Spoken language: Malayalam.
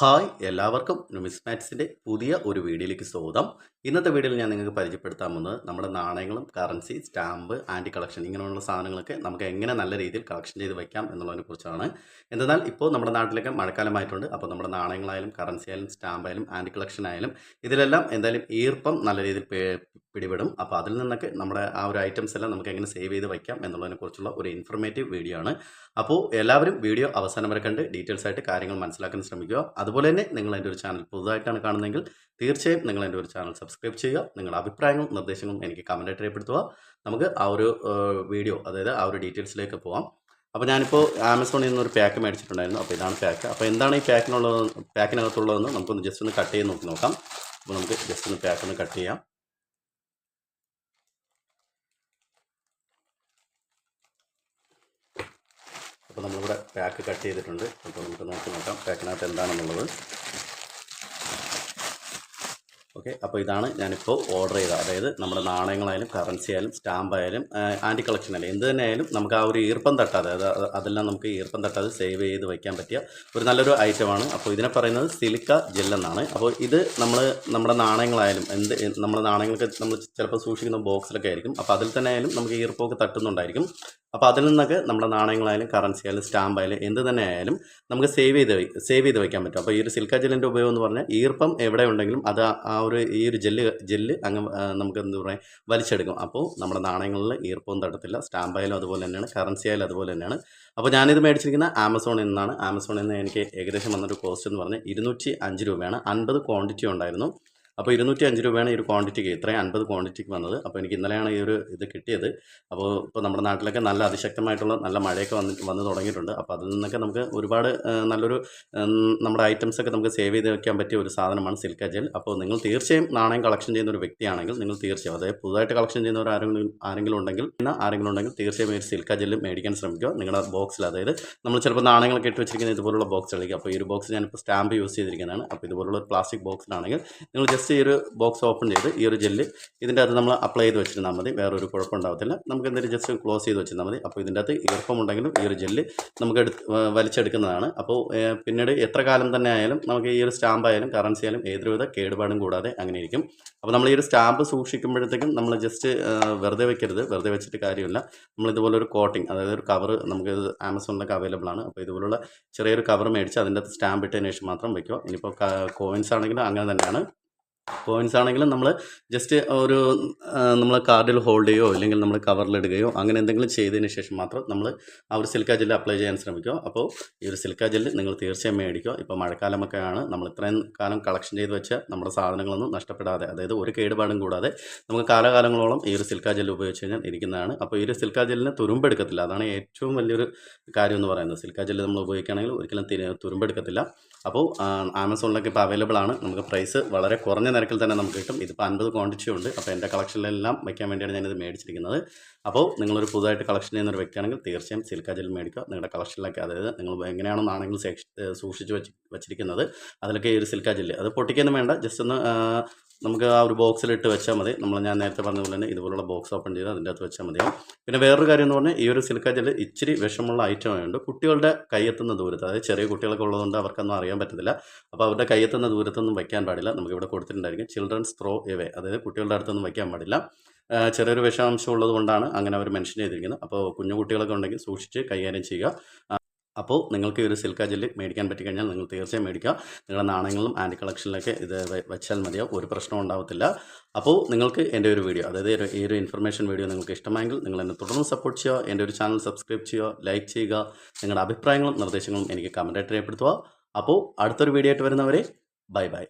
ഹായ് എല്ലാവർക്കും നുമിസ്മാറ്റ്സിന്റെ പുതിയ ഒരു വീഡിയോയിലേക്ക് സ്വാഗതം. ഇന്നത്തെ വീഡിയോയിൽ ഞാൻ നിങ്ങൾക്ക് പരിചയപ്പെടുത്താൻ പോകുന്നത് നമ്മുടെ നാണയങ്ങളും കറൻസി സ്റ്റാമ്പ് ആന്റി കളക്ഷൻ ഇങ്ങനെയുള്ള സാധനങ്ങളൊക്കെ നമുക്ക് എങ്ങനെ നല്ല രീതിയിൽ കളക്ഷൻ ചെയ്ത് വയ്ക്കാം എന്നുള്ളതിനെ കുറിച്ചാണ്. എന്തെന്നാൽ ഇപ്പോൾ നമ്മുടെ നാട്ടിലൊക്കെ മഴക്കാലമായിട്ടുണ്ട്. അപ്പോൾ നമ്മുടെ നാണയങ്ങളായാലും കറൻസി ആയാലും സ്റ്റാമ്പ് ആയാലും ആന്റി കളക്ഷൻ ആയാലും ഇതിലെല്ലാം എന്തായാലും ഈർപ്പം നല്ല രീതിയിൽ പിടിപെടും. അപ്പോൾ അതിൽ നിന്നൊക്കെ നമ്മുടെ ആ ഒരു ഐറ്റംസ് എല്ലാം നമുക്ക് എങ്ങനെ സേവ് ചെയ്ത് വയ്ക്കാം എന്നുള്ളതിനെ കുറിച്ചുള്ള ഒരു ഇൻഫർമേറ്റീവ് വീഡിയോ ആണ്. അപ്പോൾ എല്ലാവരും വീഡിയോ അവസാനം വരെ കണ്ട് ഡീറ്റെയിൽസ് ആയിട്ട് കാര്യങ്ങൾ മനസ്സിലാക്കാൻ ശ്രമിക്കുക. അതുപോലെ തന്നെ നിങ്ങൾ എന്റെ ഒരു ചാനൽ പുതുതായിട്ടാണ് കാണുന്നതെങ്കിൽ തീർച്ചയായും നിങ്ങൾ എന്റെ ഒരു ചാനൽ സബ്സ്ക്രൈബ് ചെയ്യുക നിങ്ങളുടെ അഭിപ്രായങ്ങളും നിർദ്ദേശങ്ങളും എനിക്ക് കമന്റായിട്ട് രേഖപ്പെടുത്തുക. നമുക്ക് ആ ഒരു വീഡിയോ അതായത് ആ ഒരു ഡീറ്റെയിൽസിലേക്ക് പോവാം. അപ്പോൾ ഞാനിപ്പോൾ ആമസോണിൽ നിന്ന് ഒരു പാക്ക് മേടിച്ചിട്ടുണ്ടായിരുന്നു. അപ്പോൾ ഇതാണ് പാക്ക് അപ്പോൾ എന്താണ് ഈ പാക്കിനുള്ളത് പാക്കിനകത്തുള്ളതെന്ന് നമുക്കൊന്ന് ജസ്റ്റ് ഒന്ന് കട്ട് ചെയ്ത് നോക്കി നോക്കാം. അപ്പോൾ നമുക്ക് ജസ്റ്റ് ഒന്ന് പാക്ക് ഒന്ന് കട്ട് ചെയ്യാം. അപ്പോൾ നമ്മളിവിടെ പാക്ക് കട്ട് ചെയ്തിട്ടുണ്ട്. അപ്പോൾ നമുക്ക് നോക്കി നോക്കാം പാക്കിനകത്ത് എന്താണെന്നുള്ളത്. ഓക്കെ അപ്പോൾ ഇതാണ് ഞാനിപ്പോൾ ഓർഡർ ചെയ്തത്. അതായത് നമ്മുടെ നാണയങ്ങളായാലും കറൻസി ആയാലും സ്റ്റാമ്പ് ആയാലും ആന്റി കളക്ഷൻ ആയാലും എന്ത് തന്നെയായാലും നമുക്ക് ആ ഒരു ഈർപ്പം തട്ടാതെ അതായത് അത് അതെല്ലാം നമുക്ക് ഈർപ്പം തട്ടാതെ സേവ് ചെയ്ത് വയ്ക്കാൻ പറ്റിയ ഒരു നല്ലൊരു ഐറ്റമാണ് അപ്പോൾ ഇതിനെ പറയുന്നത് സിലിക്ക ജെല്ലെന്നാണ് അപ്പോൾ ഇത് നമ്മൾ നമ്മുടെ നാണയങ്ങളായാലും എന്ത് നമ്മുടെ നാണയങ്ങളൊക്കെ നമ്മൾ ചിലപ്പോൾ സൂക്ഷിക്കുന്ന ബോക്സിലൊക്കെ ആയിരിക്കും. അപ്പോൾ അതിൽ തന്നെ ആയാലും നമുക്ക് ഈർപ്പമൊക്കെ തട്ടുന്നുണ്ടായിരിക്കും. അപ്പോൾ അതിൽ നിന്നൊക്കെ നമ്മുടെ നാണയങ്ങളായാലും കറൻസി ആയാലും സ്റ്റാമ്പ് ആയാലും എന്ത് തന്നെ ആയാലും നമുക്ക് സേവ് ചെയ്ത് സേവ് ചെയ്ത് വയ്ക്കാൻ പറ്റും. അപ്പോൾ ഈ ഒരു സിൽക്ക ജെല്ലിന്റെ ഉപയോഗം എന്ന് പറഞ്ഞാൽ ഈർപ്പം എവിടെ ഉണ്ടെങ്കിലും അത് ആ- ഒരു ഈ ഒരു ജെല്ല് ജെല്ല് അങ്ങ് നമുക്ക് എന്താ പറയുക വലിച്ചെടുക്കും. അപ്പോൾ നമ്മുടെ നാണയങ്ങളിൽ ഈർപ്പം തട്ടത്തില്ല സ്റ്റാമ്പ് ആയാലും അതുപോലെ തന്നെയാണ് കറൻസി ആയാലും അതുപോലെ തന്നെയാണ്. അപ്പോൾ ഞാനിത് മേടിച്ചിരിക്കുന്ന ആമസോണിൽ നിന്നാണ്. ആമസോണിൽ നിന്ന് എനിക്ക് ഏകദേശം വന്നൊരു കോസ്റ്റ് എന്ന് പറഞ്ഞാൽ ഇരുന്നൂറ്റി അഞ്ച് രൂപയാണ്. അൻപത് ക്വാണ്ടിറ്റി ഉണ്ടായിരുന്നു. അപ്പോൾ ഇരുന്നൂറ്റി അഞ്ച് രൂപയാണ് ഈ ഒരു ക്വാണ്ടിറ്റിക്ക് ഇത്രയും അൻപത് ക്വാണ്ടിറ്റിക്ക് വന്നത്. അപ്പോൾ എനിക്ക് ഇന്നലെയാണ് ഈ ഒരു ഇത് കിട്ടിയത്. അപ്പോൾ ഇപ്പോൾ നമ്മുടെ നാട്ടിലൊക്കെ നല്ല അതിശക്തമായിട്ടുള്ള നല്ല മഴയൊക്കെ വന്ന് വന്ന് തുടങ്ങിയിട്ടുണ്ട്. അപ്പോൾ അതിൽ നിന്നൊക്കെ നമുക്ക് ഒരുപാട് നല്ലൊരു നമ്മുടെ ഐറ്റംസ് ഒക്കെ നമുക്ക് സേവ് ചെയ്ത് വെക്കാൻ പറ്റിയ ഒരു സാധനമാണ് സിൽക്ക ജെൽ അപ്പോൾ നിങ്ങൾ തീർച്ചയായും നാണയം കളക്ഷൻ ചെയ്യുന്ന ഒരു വ്യക്തിയാണെങ്കിൽ നിങ്ങൾ തീർച്ചയായും അതായത് പുതുതായിട്ട് കളക്ഷൻ ചെയ്യുന്നവർ ആരെങ്കിലും ആരെങ്കിലും ഉണ്ടെങ്കിൽ പിന്നെ ആരെങ്കിലും ഉണ്ടെങ്കിൽ തീർച്ചയായും ഒരു സിൽക്ക ജെല്ല് മേടിക്കാൻ ശ്രമിക്കുക. നിങ്ങളുടെ ബോക്സിൽ അതായത് നമ്മൾ ചിലപ്പോൾ നാണയങ്ങൾ ഇട്ട് വെച്ചിരിക്കുന്ന ഇതുപോലുള്ള ബോക്സുകളിലേക്ക് അപ്പോൾ ഈ ഒരു ബോക്സ് ഞാനിപ്പോൾ സ്റ്റാമ്പ് യൂസ് ചെയ്തിരിക്കുന്നതാണ്. അപ്പോൾ ഇതുപോലുള്ള ഒരു പ്ലാസ്റ്റിക് ബോക്സിലാണെങ്കിൽ നിങ്ങൾ ജസ്റ്റ് ഈ ഒരു ബോക്സ് ഓപ്പൺ ചെയ്ത് ഈ ഒരു ജെല്ല് ഇതിന്റെ അകത്ത് നമ്മൾ അപ്ലൈ ചെയ്ത് വെച്ചിരുന്നാൽ മതി. വേറൊരു കുഴപ്പമുണ്ടാകത്തില്ല നമുക്ക് എന്തെങ്കിലും ജസ്റ്റ് ക്ലോസ് ചെയ്ത് വെച്ചിരുന്നാൽ മതി. അപ്പോൾ ഇതിന്റെ അകത്ത് ഈർപ്പമുണ്ടെങ്കിലും ഈ ഒരു ജെല്ല് നമുക്ക് എടുത്ത് വലിച്ചെടുക്കുന്നതാണ്. അപ്പോൾ പിന്നീട് എത്ര കാലം തന്നെ ആയാലും നമുക്ക് ഈ ഒരു സ്റ്റാമ്പ് ആയാലും കറൻസി ആയാലും ഏതൊരുവിധ കേടുപാടും കൂടാതെ അങ്ങനെ ഇരിക്കും. അപ്പോൾ നമ്മൾ ഈ ഒരു സ്റ്റാമ്പ് സൂക്ഷിക്കുമ്പോഴത്തേക്കും നമ്മൾ ജസ്റ്റ് വെറുതെ വെക്കരുത്. വെറുതെ വെച്ചിട്ട് കാര്യമില്ല. നമ്മൾ ഇതുപോലെ ഒരു കോട്ടിങ് അതായത് ഒരു കവർ നമുക്ക് ആമസോണിലൊക്കെ അവൈലബിൾ ആണ്. അപ്പോൾ ഇതുപോലുള്ള ചെറിയൊരു കവർ മേടിച്ച് അതിന്റെ അകത്ത് സ്റ്റാമ്പ് ഇട്ടതിന് ശേഷം മാത്രം വയ്ക്കുക ഇനിയിപ്പോൾ കോയിൻസ് ആണെങ്കിലും അങ്ങനെ തന്നെയാണ്. കോയിൻസ് ആണെങ്കിലും നമ്മൾ ജസ്റ്റ് ഒരു നമ്മൾ കാർഡിൽ ഹോൾഡ് ചെയ്യുകയോ അല്ലെങ്കിൽ നമ്മൾ കവറിലിടുകയോ അങ്ങനെ എന്തെങ്കിലും ചെയ്തതിന് ശേഷം മാത്രം നമ്മൾ ആ ഒരു സിൽക്ക ജെല്ല് അപ്ലൈ ചെയ്യാൻ ശ്രമിക്കുക. അപ്പോൾ ഈ ഒരു സിൽക്ക ജെല്ല് നിങ്ങൾ തീർച്ചയായും മേടിക്കുക. ഇപ്പോൾ മഴക്കാലമൊക്കെയാണ്. നമ്മൾ ഇത്രയും കാലം കളക്ഷൻ ചെയ്ത് വെച്ച നമ്മുടെ സാധനങ്ങളൊന്നും നഷ്ടപ്പെടാതെ അതായത് ഒരു കേടുപാടും കൂടാതെ നമുക്ക് കാലകാലങ്ങളോളം ഈ ഒരു സിൽക്ക ജെല്ല് ഉപയോഗിച്ച് കഴിഞ്ഞാൽ ഇരിക്കുന്നതാണ്. അപ്പോൾ ഈ ഒരു സിൽക്ക ജെല്ലിന് തുരുമ്പെടുക്കത്തില്ല അതാണ് ഏറ്റവും വലിയൊരു കാര്യം എന്ന് പറയുന്നത്. സിൽക്ക ജെല്ല് നമ്മൾ ഉപയോഗിക്കുകയാണെങ്കിൽ ഒരിക്കലും തുരുമ്പെടുക്കത്തില്ല അപ്പോൾ ആമസോണിലൊക്കെ ഇപ്പോൾ അവൈലബിൾ ആണ്. നമുക്ക് പ്രൈസ് വളരെ കുറഞ്ഞ നിരക്കിൽ തന്നെ നമുക്ക് കിട്ടും. ഇതിപ്പോൾ അൻപത് ക്വാണ്ടിറ്റി ഉണ്ട്. അപ്പോൾ എന്റെ കളക്ഷനിലെല്ലാം വയ്ക്കാൻ വേണ്ടിയാണ് ഞാനിത് മേടിച്ചിരിക്കുന്നത്. അപ്പോൾ നിങ്ങളൊരു പുതുതായിട്ട് കളക്ഷൻ ചെയ്യുന്ന ഒരു വ്യക്തിയാണെങ്കിൽ തീർച്ചയായും സിൽക്ക ജെൽ മേടിക്കുക. നിങ്ങളുടെ കളക്ഷനിലൊക്കെ അതായത് നിങ്ങൾ എങ്ങനെയാണോ നാണയങ്ങൾ സേക്ഷ സൂക്ഷിച്ച് വെച്ച് വെച്ചിരിക്കുന്നത് അതിലൊക്കെ ഈ ഒരു സിൽക്ക ജെല്ല് അത് പൊട്ടിക്കൊന്നും വേണ്ട. ജസ്റ്റ് ഒന്ന് നമുക്ക് ആ ഒരു ബോക്സിലിട്ട് വെച്ചാൽ മതി. നമ്മൾ ഞാൻ നേരത്തെ പറഞ്ഞ പോലെ തന്നെ ഇതുപോലുള്ള ബോക്സ് ഓപ്പൺ ചെയ്ത് അതിന്റെ അകത്ത് വെച്ചാൽ മതിയാവും. പിന്നെ വേറൊരു കാര്യം എന്ന് പറഞ്ഞാൽ ഈ ഒരു സിലിക്ക ജെല്ല് ഇച്ചിരി വിഷമുള്ള ഐറ്റം ആയതുകൊണ്ട് കുട്ടികളുടെ കയ്യെത്തുന്ന ദൂരത്ത് അതായത് ചെറിയ കുട്ടികളൊക്കെ ഉള്ളതുകൊണ്ട് അവർക്കൊന്നും അറിയാൻ പറ്റത്തില്ല. അപ്പോൾ അവരുടെ കയ്യെത്തുന്ന ദൂരത്തൊന്നും വയ്ക്കാൻ പാടില്ല. നമുക്ക് ഇവിടെ കൊടുത്തിട്ടുണ്ടായിരിക്കും ചിൽഡ്രൻസ് ത്രോ എവേ അതായത് കുട്ടികളുടെ അടുത്തൊന്നും വയ്ക്കാൻ പാടില്ല. ചെറിയൊരു വിഷാംശം ഉള്ളതുകൊണ്ടാണ് അങ്ങനെ അവർ മെൻഷൻ ചെയ്തിരിക്കുന്നത്. അപ്പോൾ കുഞ്ഞു കുട്ടികളൊക്കെ ഉണ്ടെങ്കിൽ സൂക്ഷിച്ച് കൈകാര്യം ചെയ്യുക. അപ്പോൾ നിങ്ങൾക്ക് ഈ ഒരു സിൽക്ക ജെല്ല് മേടിക്കാൻ പറ്റിക്കഴിഞ്ഞാൽ നിങ്ങൾ തീർച്ചയായും മേടിക്കുക. നിങ്ങളുടെ നാണയങ്ങളും ആന്റി കളക്ഷനിലൊക്കെ ഇത് വെച്ചാൽ മതിയോ ഒരു പ്രശ്നവും ഉണ്ടാവത്തില്ല. അപ്പോൾ നിങ്ങൾക്ക് എന്റെ ഒരു വീഡിയോ അതായത് ഈ ഒരു ഇൻഫർമേഷൻ വീഡിയോ നിങ്ങൾക്ക് ഇഷ്ടമായെങ്കിൽ നിങ്ങൾ എന്നെ തുടർന്ന് സപ്പോർട്ട് ചെയ്യുക. എന്റെ ഒരു ചാനൽ സബ്സ്ക്രൈബ് ചെയ്യുക ലൈക്ക് ചെയ്യുക. നിങ്ങളുടെ അഭിപ്രായങ്ങളും നിർദ്ദേശങ്ങളും എനിക്ക് കമന്റായിട്ട് രേഖപ്പെടുത്തുക. അപ്പോൾ അടുത്തൊരു വീഡിയോ ആയിട്ട് വരുന്നവരെ ബൈ ബൈ